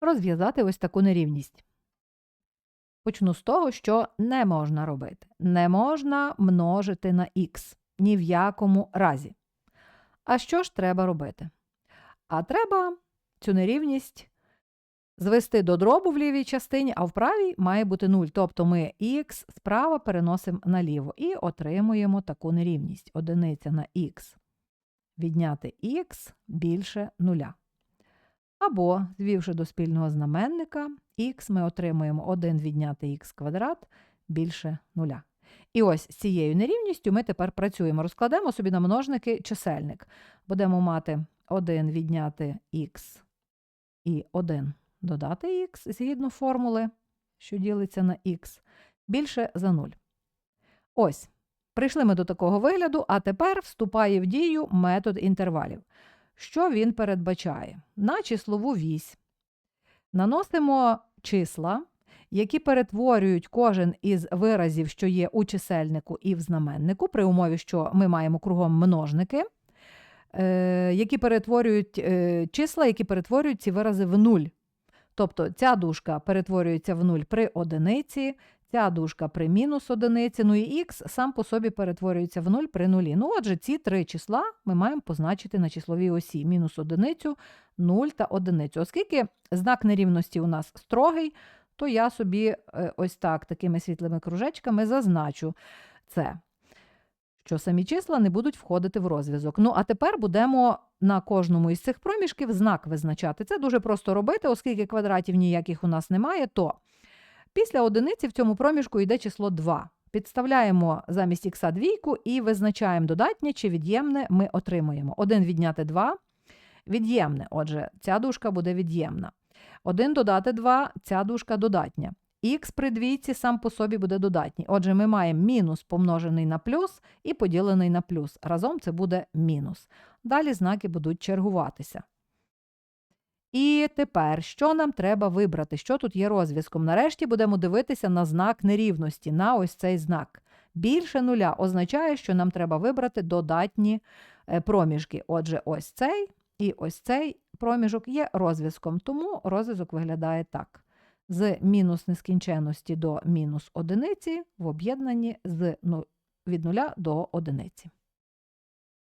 розв'язати ось таку нерівність. Почну з того, що не можна робити. Не можна множити на х ні в якому разі. А що ж треба робити? А треба цю нерівність звести до дробу в лівій частині, а в правій має бути 0. Тобто ми х справа переносимо наліво і отримуємо таку нерівність. Одиниця на х відняти х більше нуля. Або, звівши до спільного знаменника, х ми отримуємо 1 відняти х квадрат більше нуля. І ось з цією нерівністю ми тепер працюємо. Розкладемо собі на множники чисельник. Будемо мати 1 відняти х і 1 додати х згідно формули, що ділиться на х, більше за 0. Ось. Прийшли ми до такого вигляду, а тепер вступає в дію метод інтервалів. Що він передбачає? На числову вісь наносимо числа, які перетворюють кожен із виразів, що є у чисельнику і в знаменнику, при умові, що ми маємо кругом множники, е, які перетворюють е, числа, які перетворюють ці вирази в нуль. Тобто ця дужка перетворюється в нуль при одиниці, ця дужка при мінус одиниці, ну і х сам по собі перетворюється в нуль при нулі. Ну, отже, ці три числа ми маємо позначити на числовій осі мінус одиницю, 0 та одиницю. Оскільки знак нерівності у нас строгий, то я собі е, ось так такими світлими кружечками зазначу це, що самі числа не будуть входити в розв'язок. Ну, а тепер будемо на кожному із цих проміжків знак визначати. Це дуже просто робити, оскільки квадратів ніяких у нас немає, то після одиниці в цьому проміжку йде число 2. Підставляємо замість х двійку і визначаємо додатнє чи від'ємне ми отримуємо. 1 відняти 2 від'ємне. Отже, ця дужка буде від'ємна. 1 додати 2, ця дужка додатня. Х при двійці сам по собі буде додатній. Отже, ми маємо мінус помножений на плюс і поділений на плюс. Разом це буде мінус. Далі знаки будуть чергуватися. І тепер, що нам треба вибрати? Що тут є розв'язком? Нарешті будемо дивитися на знак нерівності, на ось цей знак. Більше нуля означає, що нам треба вибрати додатні е, проміжки. Отже, ось цей і ось цей проміжок є розв'язком, тому розв'язок виглядає так. З мінус нескінченності до мінус одиниці в об'єднанні з ну, від нуля до одиниці.